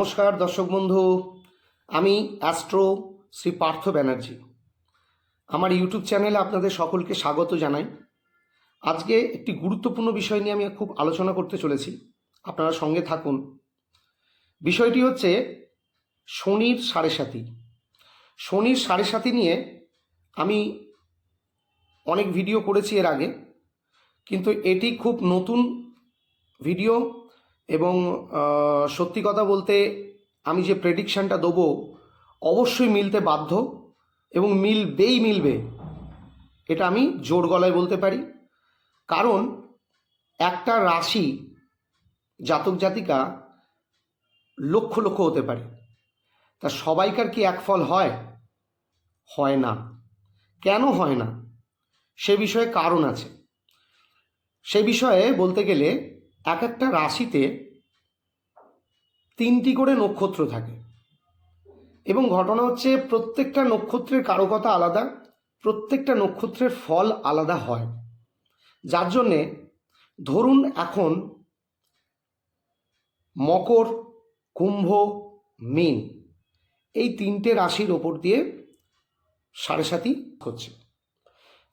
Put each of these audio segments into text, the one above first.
নমস্কার, দর্শক বন্ধু। আমি অ্যাস্ট্রো শ্রী পার্থ ব্যানার্জি। আমার ইউটিউব চ্যানেলে আপনাদের সকলকে স্বাগত জানাই। আজকে একটি গুরুত্বপূর্ণ বিষয় নিয়ে আমি খুব আলোচনা করতে চলেছি। আপনারা সঙ্গে থাকুন। বিষয়টি হচ্ছে শনির সাড়ে সাথী শনির সাড়ে সাথী নিয়ে আমি অনেক ভিডিও করেছি এর আগে, কিন্তু এটি খুব নতুন ভিডিও এবং সত্যি কথা বলতে আমি যে প্রেডিকশানটা দেবো, অবশ্যই মিলতে বাধ্য এবং মিলবেই মিলবে, এটা আমি জোর গলায় বলতে পারি। কারণ, একটা রাশি জাতক জাতিকা লক্ষ লক্ষ হতে পারে। তা সবাইকার কি এক ফল হয়? হয় না। কেন হয় না? সে বিষয়ে কারণ আছে। সে বিষয়ে বলতে গেলে এক একটা রাশিতে তিনটি করে নক্ষত্র থাকে। এবং ঘটনা হচ্ছে প্রত্যেকটা নক্ষত্রের কারকতা আলাদা, প্রত্যেকটা নক্ষত্রের ফল আলাদা হয়। যার জন্যে ধরুন এখন মকর, কুম্ভ, মীন এই তিনটে রাশির ওপর দিয়ে সাড়ে সাতি হচ্ছে।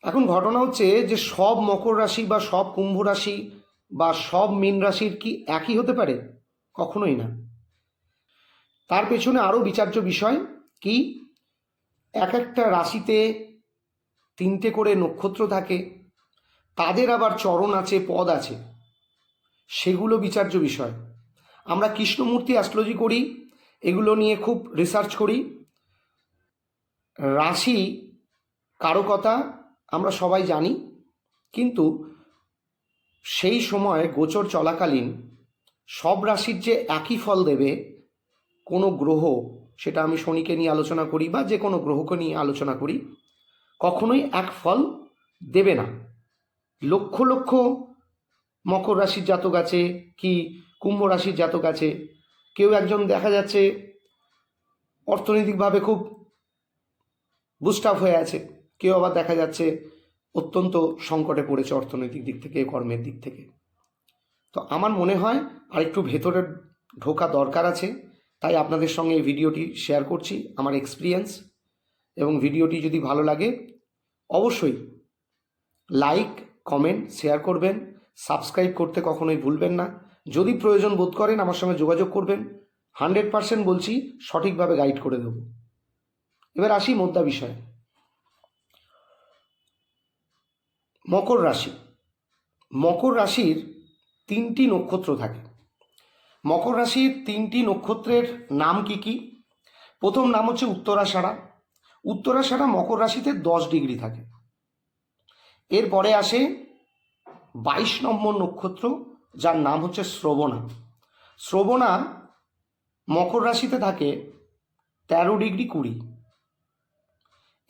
এখন ঘটনা হচ্ছে যে সব মকর রাশি বা সব কুম্ভ রাশি বা সব মীন রাশির কি একই হতে পারে? কখনোই না। তার পেছনে আরও বিচার্য বিষয় কি? এক একটা রাশিতে তিনটে করে নক্ষত্র থাকে, তাদের আবার চরণ আছে, পদ আছে, সেগুলো বিচার্য বিষয়। আমরা কৃষ্ণমূর্তি অ্যাস্ট্রোলজি করি, এগুলো নিয়ে খুব রিসার্চ করি। রাশি কারও কথা আমরা সবাই জানি, কিন্তু সেই সময় গোচর চলাকালীন সব রাশির যে একই ফল দেবে, কোনো গ্রহ, সেটা আমি শনিকে নিয়ে আলোচনা করি বা যে কোনো গ্রহকে নিয়ে আলোচনা করি, কখনোই এক ফল দেবে না। লক্ষ লক্ষ মকর রাশির জাতক আছে কি কুম্ভ রাশির জাতক আছে, কেউ একজন দেখা যাচ্ছে অর্থনৈতিকভাবে খুব বুস্টাফ হয়ে আছে, কেউ আবার দেখা যাচ্ছে অত্যন্ত সংকটে পড়েছে অর্থনৈতিক দিক থেকে, কর্মের দিক থেকে। তো আমার মনে হয় আর একটু ভেতরে ঢোকা দরকার আছে, তাই আপনাদের সঙ্গে এই ভিডিওটি শেয়ার করছি, আমার এক্সপিরিয়েন্স এবং ভিডিওটি যদি ভালো লাগে, অবশ্যই লাইক কমেন্ট শেয়ার করবেন। সাবস্ক্রাইব করতে কখনোই ভুলবেন না। যদি প্রয়োজন বোধ করেন, আমার সঙ্গে যোগাযোগ করবেন। হান্ড্রেড পারসেন্ট বলছি, সঠিকভাবে গাইড করে দেব। এবার আসি মোদ্দা বিষয়ে। মকর রাশি। মকর রাশির তিনটি নক্ষত্র থাকে। মকর রাশির তিনটি নক্ষত্রের নাম কি কি? প্রথম নাম হচ্ছে উত্তরাষাঢ়া। উত্তরাষাঢ়া মকর রাশিতে দশ ডিগ্রি থাকে। এরপরে আসে বাইশ নম্বর নক্ষত্র, যার নাম হচ্ছে শ্রবণা। শ্রবণা মকর রাশিতে থাকে তেরো ডিগ্রি কুড়ি।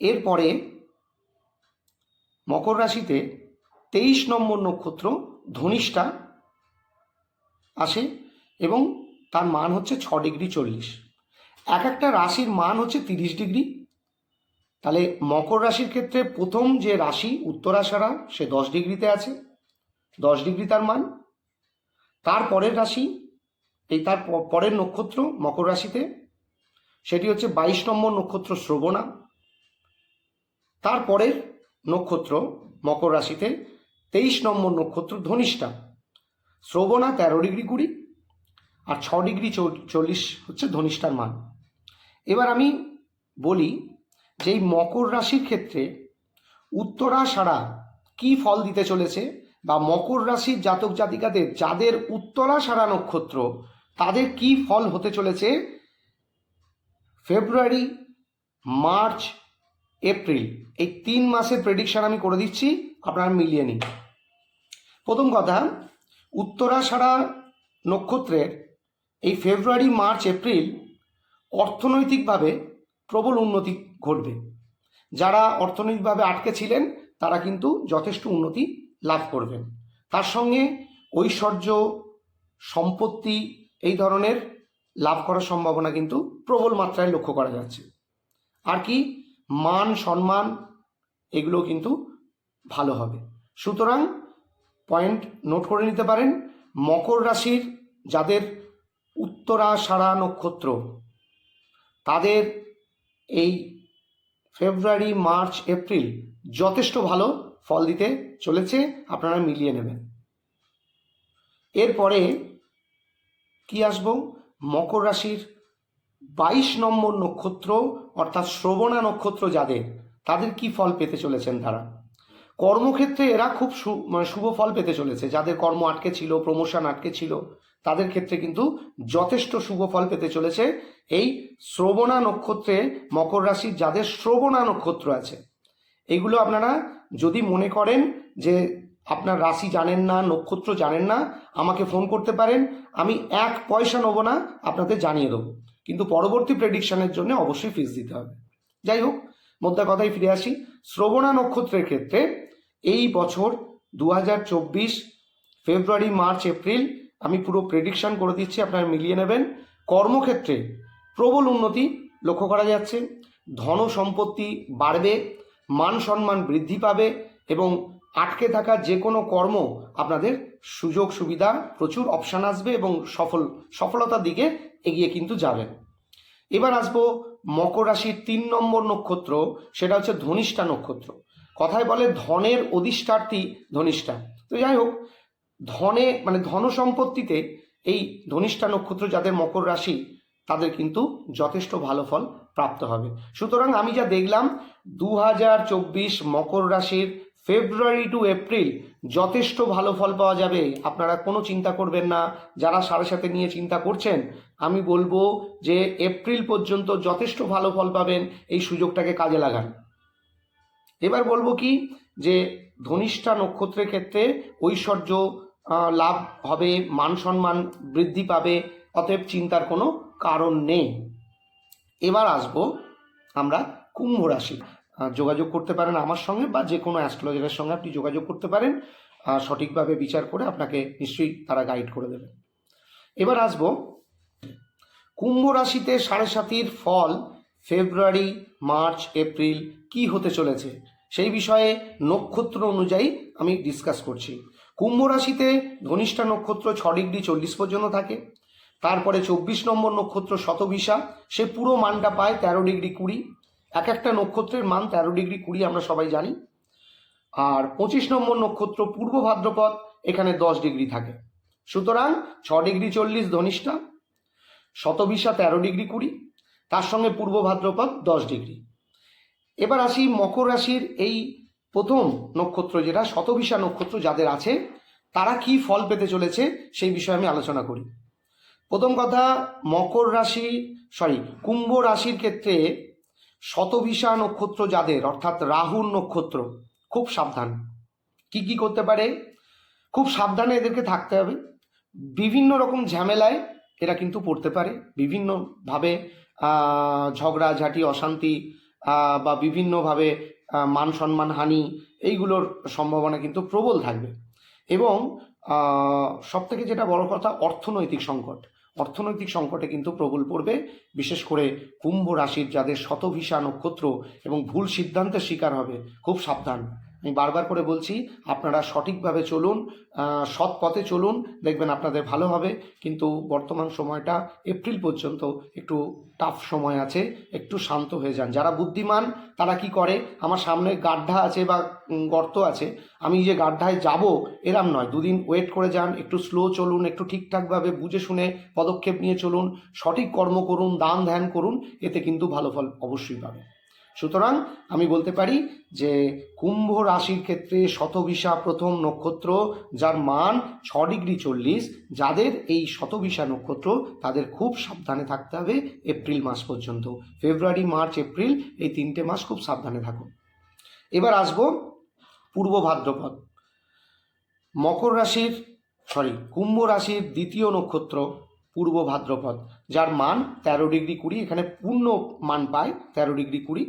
এরপরে মকর রাশিতে তেইশ নম্বর নক্ষত্র ধনিষ্ঠা আসে এবং তার মান হচ্ছে ছ ডিগ্রি চল্লিশ। এক একটা রাশির মান হচ্ছে তিরিশ ডিগ্রি। তাহলে মকর রাশির ক্ষেত্রে প্রথম যে রাশি উত্তরাষাঢ়া, সে দশ ডিগ্রিতে আছে। দশ ডিগ্রি তার মান। তার পরের রাশি, এই তার পরের নক্ষত্র মকর রাশিতে, সেটি হচ্ছে বাইশ নম্বর নক্ষত্র শ্রবণা। তারপরের নক্ষত্র মকর রাশিতে তেইশ নম্বর নক্ষত্র ধনিষ্ঠা। শ্রবণা তেরো ডিগ্রি কুড়ি আর ছ ডিগ্রি চল্লিশ হচ্ছে ধনিষ্ঠার মান। এবার আমি বলি যে এই মকর রাশির ক্ষেত্রে উত্তরা সারা কি ফল দিতে চলেছে বা মকর রাশির জাতক জাতিকাদের যাদের উত্তরা সারা নক্ষত্র তাদের কি ফল হতে চলেছে? ফেব্রুয়ারি, মার্চ এপ্রিল। এই তিন মাসের প্রেডিকশান আমি করে দিচ্ছি, আপনারা মিলিয়ে নিন। প্রথম কথা উত্তরাষাঢ়া নক্ষত্রের এই ফেব্রুয়ারি, মার্চ, এপ্রিল অর্থনৈতিকভাবে প্রবল উন্নতি ঘটবে। যারা অর্থনৈতিকভাবে আটকে ছিলেন, তারা কিন্তু যথেষ্ট উন্নতি লাভ করবেন। তার সঙ্গে ঐশ্বর্য, সম্পত্তি এই ধরনের লাভ করার সম্ভাবনা কিন্তু প্রবল মাত্রায় লক্ষ্য করা যাচ্ছে। আর কি? মান, সম্মান, এগুলো কিন্তু ভালো হবে। সুতরাং পয়েন্ট নোট করে নিতে পারেন, মকর রাশির যাদের উত্তরা সারা নক্ষত্র, তাদের এই ফেব্রুয়ারি মার্চ এপ্রিল যথেষ্ট ভালো ফল দিতে চলেছে, আপনারা মিলিয়ে নেবেন। এরপরে কি আসব? মকর রাশির বাইশ নম্বর নক্ষত্র অর্থাৎ শ্রবণা নক্ষত্র যাদের, তাদের কি ফল পেতে চলেছেন তারা? কর্মক্ষেত্রে এরা খুব মানে শুভ ফল পেতে চলেছে। যাদের কর্ম আটকে ছিল প্রমোশন আটকে ছিল, তাদের ক্ষেত্রে কিন্তু যথেষ্ট শুভ ফল পেতে চলেছে এই শ্রবণা নক্ষত্রে মকর রাশির যাদের শ্রবণা নক্ষত্র আছে। এগুলো আপনারা যদি মনে করেন যে আপনার রাশি জানেন না, নক্ষত্র জানেন না, আমাকে ফোন করতে পারেন, আমি এক পয়সা নেব না, আপনাদের জানিয়ে দেবো। কিন্তু পরবর্তী প্রেডিকশনের জন্য অবশ্যই ফিস দিতে হবে। যাই হোক মোদ্দা কথায় ফিরে আসি। শ্রবণা নক্ষত্রের ক্ষেত্রে এই বছর দু হাজার চব্বিশ ফেব্রুয়ারি, মার্চ, এপ্রিল আমি পুরো প্রেডিকশন করে দিচ্ছি, আপনারা মিলিয়ে নেবেন। কর্মক্ষেত্রে প্রবল উন্নতি লক্ষ্য করা যাচ্ছে। ধন সম্পত্তি বাড়বে, মান সম্মান বৃদ্ধি পাবে এবং আটকে থাকা যে কোনো কর্ম আপনাদের সুযোগ, সুবিধা, প্রচুর অপশান আসবে এবং সফল, সফলতার দিকে এগিয়ে কিন্তু যাবেন। এবার আসব মকর রাশির তিন নম্বর নক্ষত্র, সেটা হচ্ছে ধনিষ্ঠা নক্ষত্র। কথায় বলে ধনের অধিষ্ঠার্থী ধনিষ্ঠা। তো যাই হোক, ধনে মানে ধন সম্পত্তিতে এই ধনিষ্ঠা নক্ষত্র যাদের মকর রাশি, তাদের কিন্তু যথেষ্ট ভালো ফল প্রাপ্ত হবে। সুতরাং আমি যা দেখলাম দু হাজার চব্বিশ মকর রাশির ফেব্রুয়ারি টু এপ্রিল যথেষ্ট ভালো ফল পাওয়া যাবে। আপনারা কোনো চিন্তা করবেন না। যারা সাড়ে সাথে নিয়ে চিন্তা করছেন, আমি বলব যে এপ্রিল পর্যন্ত যথেষ্ট ভালো ফল পাবেন, এই সুযোগটাকে কাজে লাগান। এবার বলব কি যে ধনিষ্ঠা নক্ষত্রের ক্ষেত্রে ঐশ্বর্য লাভ হবে, মান সম্মান বৃদ্ধি পাবে, অতএব চিন্তার কোনো কারণ নেই। এবার আসব আমরা কুম্ভ রাশি। যোগাযোগ করতে পারেন আমার সঙ্গে বা যে কোনো অ্যাস্ট্রোলজারের সঙ্গে আপনি যোগাযোগ করতে পারেন সঠিকভাবে বিচার করে আপনাকে নিশ্চয়ই তারা গাইড করে দেবে। এবার আসব, কুম্ভ রাশিতে সাড়ে সাতির ফল ফেব্রুয়ারি, মার্চ, এপ্রিল কি হতে চলেছে? সেই বিষয়ে নক্ষত্র অনুযায়ী আমি ডিসকাস করছি। কুম্ভ রাশিতে ধনিষ্ঠা নক্ষত্র ছ ডিগ্রি চল্লিশ পর্যন্ত থাকে, তারপরে চব্বিশ নম্বর নক্ষত্র শতভিসা, সে পুরো মানটা পায় তেরো ডিগ্রি কুড়ি এক একটা নক্ষত্রের মান তেরো ডিগ্রি কুড়ি আমরা সবাই জানি। আর পঁচিশ নম্বর নক্ষত্র পূর্ব ভাদ্রপদ, এখানে দশ ডিগ্রি থাকে। সুতরাং ছ ডিগ্রি চল্লিশ ধনিষ্ঠা শতভিসা তেরো ডিগ্রি কুড়ি, তার সঙ্গে পূর্ব ভাদ্রপদ দশ ডিগ্রি। এবার আসি মকর রাশির এই প্রথম নক্ষত্র যেটা শতভিসা নক্ষত্র যাদের আছে, তারা কি ফল পেতে চলেছে সেই বিষয়ে আমি আলোচনা করি। প্রথম কথা, মকর রাশি সরি কুম্ভ রাশির ক্ষেত্রে শতভিসা নক্ষত্র যাদের, অর্থাৎ রাহুর নক্ষত্র, খুব সাবধান। কি কি করতে পারে? খুব সাবধানে এদেরকে থাকতে হবে। বিভিন্ন রকম ঝামেলায় এরা কিন্তু পড়তে পারে। বিভিন্নভাবে ঝগড়াঝাটি অশান্তি বা বিভিন্নভাবে মান সম্মান, হানি, এইগুলোর সম্ভাবনা কিন্তু প্রবল থাকবে। এবং সব থেকে যেটা বড় কথা, অর্থনৈতিক সংকট। অর্থনৈতিক সংকটে কিন্তু প্রবল পড়বে, বিশেষ করে কুম্ভ রাশির যাদের শতভিসা নক্ষত্র এবং ভুল সিদ্ধান্তের শিকার হবে, খুব সাবধান। আমি বারবার করে বলছি, আপনারা সঠিকভাবে চলুন সৎ পথে চলুন, দেখবেন আপনাদের ভালো হবে। কিন্তু বর্তমান সময়টা এপ্রিল পর্যন্ত একটু টাফ সময় আছে, একটু শান্ত হয়ে যান। যারা বুদ্ধিমান, তারা কি করে? আমার সামনে গাড্ডা আছে বা গর্ত আছে, আমি যে গাড্ডায় যাব, এরম নয়। দুদিন ওয়েট করে যান, একটু স্লো চলুন, একটু ঠিকঠাকভাবে বুঝে শুনে পদক্ষেপ নিয়ে চলুন, সঠিক কর্ম করুন, দান ধ্যান করুন, এতে কিন্তু ভালো ফল অবশ্যই পাবে সুতরাং আমি বলতে পারি যে কুম্ভ রাশির ক্ষেত্রে শতভিসা প্রথম নক্ষত্র, যার মান ছ ডিগ্রি চল্লিশ, যাদের এই শতভিসা নক্ষত্র তাদের খুব সাবধানে থাকতে হবে এপ্রিল মাস পর্যন্ত। ফেব্রুয়ারি, মার্চ, এপ্রিল এই তিনটে মাস খুব সাবধানে থাকুন এবার আসব পূর্ব ভাদ্রপদ। মকর রাশির সরি কুম্ভ রাশির দ্বিতীয় নক্ষত্র, পূর্ব ভাদ্রপদ। যার মান তেরো ডিগ্রি কুড়ি, এখানে পূর্ণ মান পায় তেরো ডিগ্রি কুড়ি।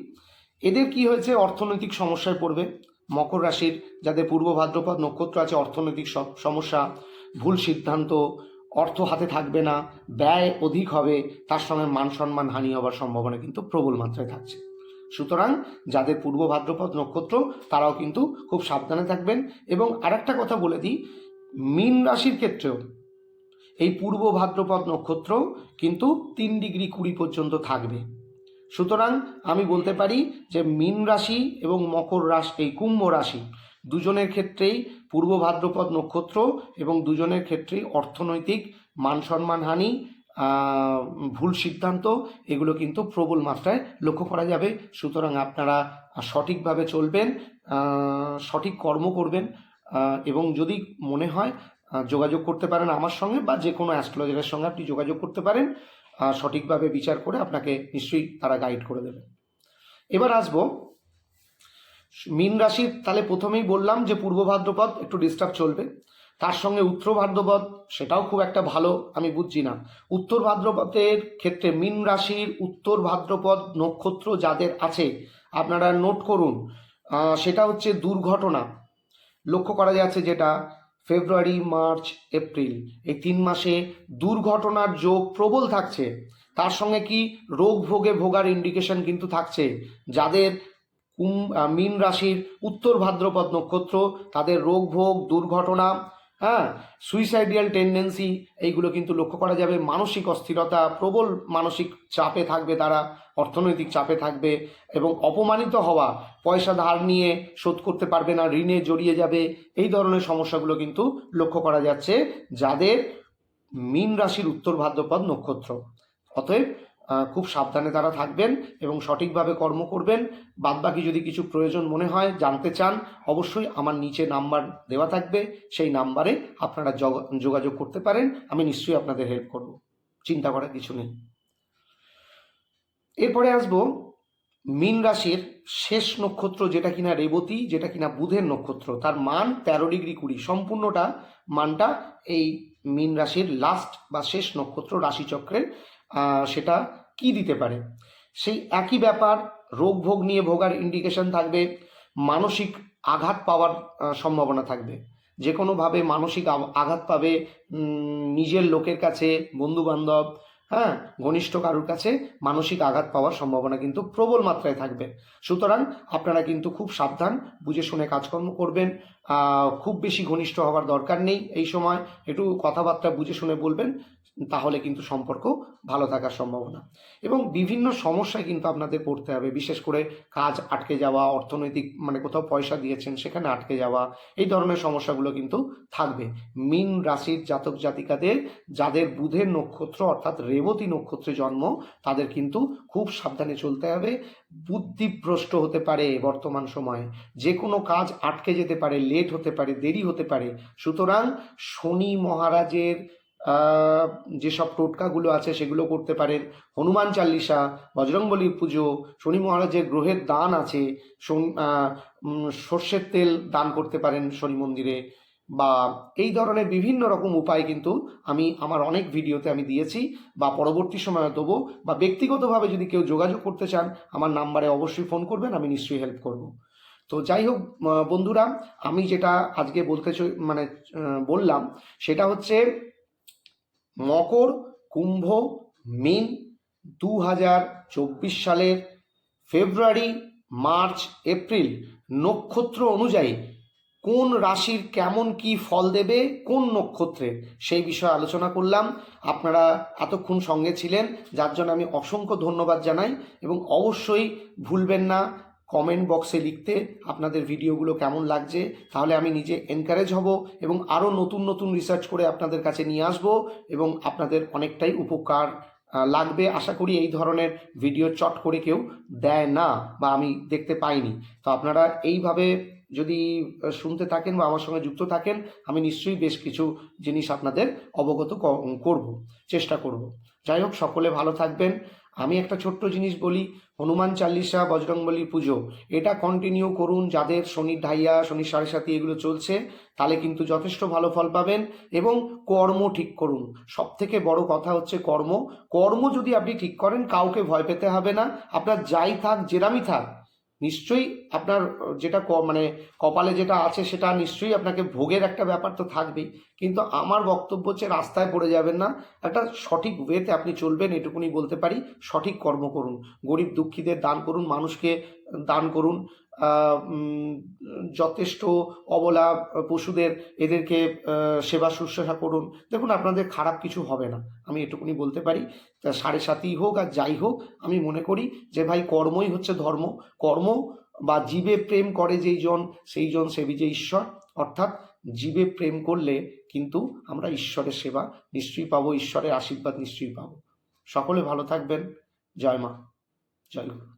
এদের কি হয়েছে? অর্থনৈতিক সমস্যায় পড়বে। মকর রাশির যাদের পূর্ব ভাদ্রপদ নক্ষত্র আছে, অর্থনৈতিক সমস্যা, ভুল সিদ্ধান্ত, অর্থ হাতে থাকবে না, ব্যয় অধিক হবে, তার সঙ্গে মান সম্মান হানি হওয়ার সম্ভাবনা কিন্তু প্রবল মাত্রায় থাকছে। সুতরাং যাদের পূর্ব ভাদ্রপদ নক্ষত্র, তারাও কিন্তু খুব সাবধানে থাকবেন। এবং আরেকটা কথা বলে দিই, মীন রাশির ক্ষেত্রেও এই পূর্ব ভাদ্রপদ নক্ষত্র কিন্তু তিন ডিগ্রি কুড়ি পর্যন্ত থাকবে। সুতরাং আমি বলতে পারি যে মীন রাশি এবং মকর রাশি এই কুম্ভ রাশি দুজনের ক্ষেত্রেই পূর্ব ভাদ্রপদ নক্ষত্র এবং দুজনের ক্ষেত্রেই অর্থনৈতিক মান সম্মানহানি ভুল সিদ্ধান্ত, এগুলো কিন্তু প্রবল মাত্রায় লক্ষ্য করা যাবে। সুতরাং আপনারা সঠিকভাবে চলবেন সঠিক কর্ম করবেন এবং যদি মনে হয় যোগাযোগ করতে পারেন আমার সঙ্গে বা যে কোনো অ্যাস্ট্রোলজারের সঙ্গে আপনি যোগাযোগ করতে পারেন সঠিকভাবে বিচার করে আপনাকে নিশ্চয়ই তারা গাইড করে দেবে। এবার আসব, মীন রাশির, তাহলে প্রথমেই বললাম যে পূর্ব ভাদ্রপদ একটু ডিস্টার্ব চলবে। তার সঙ্গে উত্তর ভাদ্রপদ সেটাও খুব একটা ভালো আমি বুঝছি না। উত্তর ভাদ্রপদের ক্ষেত্রে মীন রাশির উত্তর ভাদ্রপদ নক্ষত্র যাদের আছে, আপনারা নোট করুন। সেটা হচ্ছে দুর্ঘটনা। লক্ষ্য করা যাচ্ছে যেটা ফেব্রুয়ারি, মার্চ, এপ্রিল। এই তিন মাসে দুর্ঘটনার যোগ প্রবল থাকছে। তার সঙ্গে কি রোগ ভোগে ভোগার ইন্ডিকেশন কিন্তু থাকছে? যাদের কুম মীন রাশির উত্তর ভাদ্রপদ নক্ষত্র, তাদের রোগ ভোগ, দুর্ঘটনা হ্যাঁ সুইসাইডিয়াল টেন্ডেন্সি এইগুলো কিন্তু লক্ষ্য করা যাবে। মানসিক অস্থিরতা, প্রবল মানসিক চাপে থাকবে তারা, অর্থনৈতিক চাপে থাকবে এবং অপমানিত হওয়া, পয়সা ধার নিয়ে শোধ করতে পারবে না, ঋণে জড়িয়ে যাবে, এই ধরনের সমস্যাগুলো কিন্তু লক্ষ্য করা যাচ্ছে যাদের মীন রাশির উত্তর ভাদ্রপদ নক্ষত্র। অতএব খুব সাবধানে তারা থাকবেন এবং সঠিকভাবে কর্ম করবেন। বাদবাকি যদি কিছু প্রয়োজন মনে হয়, জানতে চান, অবশ্যই আমার নিচে নাম্বার দেওয়া থাকবে। সেই নাম্বারে আপনারা যোগাযোগ করতে পারেন। আমি নিশ্চয়ই আপনাদের হেল্প করব। চিন্তা করার কিছু নেই। এরপরে আসব মীন রাশির শেষ নক্ষত্র যেটা কিনা রেবতী, যেটা কিনা বুধের নক্ষত্র। তার মান তেরো ডিগ্রি কুড়ি। সম্পূর্ণটা মানটা এই মীন রাশির লাস্ট বা শেষ নক্ষত্র রাশিচক্রের সেটা কি দিতে পারে? সেই একই ব্যাপার রোগ ভোগ নিয়ে ভোগার ইন্ডিকেশন থাকবে, মানসিক আঘাত পাওয়ার সম্ভাবনা থাকবে। যে কোনোভাবে মানসিক আঘাত পাবে নিজের লোকের কাছে বন্ধু বান্ধব হ্যাঁ ঘনিষ্ঠ কারুর কাছে মানসিক আঘাত পাওয়ার সম্ভাবনা কিন্তু প্রবল মাত্রায় থাকবে। সুতরাং আপনারা কিন্তু খুব সাবধান, বুঝে শুনে কাজকর্ম করবেন। খুব বেশি ঘনিষ্ঠ হওয়ার দরকার নেই এই সময়। একটু কথাবার্তা বুঝে শুনে বলবেন, তাহলে কিন্তু সম্পর্ক ভালো থাকার সম্ভাবনা। এবং বিভিন্ন সমস্যায় কিন্তু আপনাদের পড়তে হবে, বিশেষ করে কাজ আটকে যাওয়া, অর্থনৈতিক মানে কোথাও পয়সা দিয়েছেন, সেখানে আটকে যাওয়া, এই ধরনের সমস্যাগুলো কিন্তু থাকবে। মিন রাশির জাতক জাতিকাদের যাদের বুধের নক্ষত্র অর্থাৎ রেবতী নক্ষত্রে জন্ম, তাদের কিন্তু খুব সাবধানে চলতে হবে। বুদ্ধিভ্রষ্ট হতে পারে বর্তমান সময়ে। যে কোনো কাজ আটকে যেতে পারে লেট হতে পারে, দেরি হতে পারে। সুতরাং শনি মহারাজের যেসব টোটকাগুলো আছে সেগুলো করতে পারেন। হনুমান চাল্লিশা বজরংবলী পুজো, শনি মহারাজের গ্রহের দান আছে সর্ষের তেল দান করতে পারেন শনি মন্দিরে। বা এই ধরনের বিভিন্ন রকম উপায় কিন্তু আমি আমার অনেক ভিডিওতে আমি দিয়েছি বা পরবর্তী সময়ে দেবো বা ব্যক্তিগতভাবে যদি কেউ যোগাযোগ করতে চান, আমার নাম্বারে অবশ্যই ফোন করবেন, আমি নিশ্চয়ই হেল্প করব। তো যাই হোক বন্ধুরা, আমি যেটা আজকে বলতে মানে বললাম, সেটা হচ্ছে মকর, কুম্ভ, মিন দু হাজার চব্বিশ সালের ফেব্রুয়ারি, মার্চ, এপ্রিল নক্ষত্র অনুযায়ী কোন রাশির কেমন কি ফল দেবে, কোন নক্ষত্রে সেই বিষয়ে আলোচনা করলাম। আপনারা এতক্ষণ সঙ্গে ছিলেন, যার জন্য আমি অসংখ্য ধন্যবাদ জানাই এবং অবশ্যই ভুলবেন না কমেন্ট বক্সে লিখতে আপনাদের ভিডিওগুলো কেমন লাগছে, তাহলে আমি নিজে এনকারেজ হব এবং আরও নতুন নতুন রিসার্চ করে আপনাদের কাছে নিয়ে আসব এবং আপনাদের অনেকটাই উপকার লাগবে। আশা করি এই ধরনের ভিডিও চট করে কেউ দেয় না বা আমি দেখতে পাইনি। তো আপনারা এইভাবে যদি শুনতে থাকেন বা আমার সঙ্গে যুক্ত থাকেন, আমি নিশ্চয়ই বেশ কিছু জিনিস আপনাদের অবগত করব, চেষ্টা করব। যাই হোক, সকলে ভালো থাকবেন। আমি একটা ছোট্ট জিনিস বলি, হনুমান চাল্লিশা, বজরংবলী পুজো, এটা কন্টিনিউ করুন যাদের শনির ঢাইয়া, শনির সাড়ে সাথী এগুলো চলছে, তাহলে কিন্তু যথেষ্ট ভালো ফল পাবেন এবং কর্ম ঠিক করুন। সব থেকে বড় কথা হচ্ছে কর্ম। কর্ম যদি আপনি ঠিক করেন, কাউকে ভয় পেতে হবে না। আপনার যাই থাক, যেরামই থাক নিশ্চয়ই আপনার, যেটা ক- মানে কপালে যেটা আছে সেটা নিশ্চয়ই আপনাকে ভোগের একটা ব্যাপার তো থাকবেই। কিন্তু আমার বক্তব্য হচ্ছে রাস্তায় পড়ে যাবেন না। একটা সঠিক ওয়েতে আপনি চলবেন, এটুকুনি বলতে পারি, সঠিক কর্ম করুন। গরিব দুঃখীদের দান করুন, মানুষকে দান করুন। যথেষ্ট অবলা পশুদের এদেরকে সেবা শুশ্রূষা করুন। দেখুন, আপনাদের খারাপ কিছু হবে না। আমি এটুকুনি বলতে পারি। তা সাড়ে সাতই হোক আর যাই হোক, আমি মনে করি যে ভাই, কর্মই হচ্ছে ধর্ম। কর্ম বা জীবে প্রেম করে যেই জন, সেই জন সেবি যে ঈশ্বর। অর্থাৎ জীবে প্রেম করলে কিন্তু আমরা ঈশ্বরের সেবা নিশ্চয়ই পাবো, ঈশ্বরের আশীর্বাদ নিশ্চয়ই পাবো। সকলে ভালো থাকবেন। জয় মা। জয় গুরু।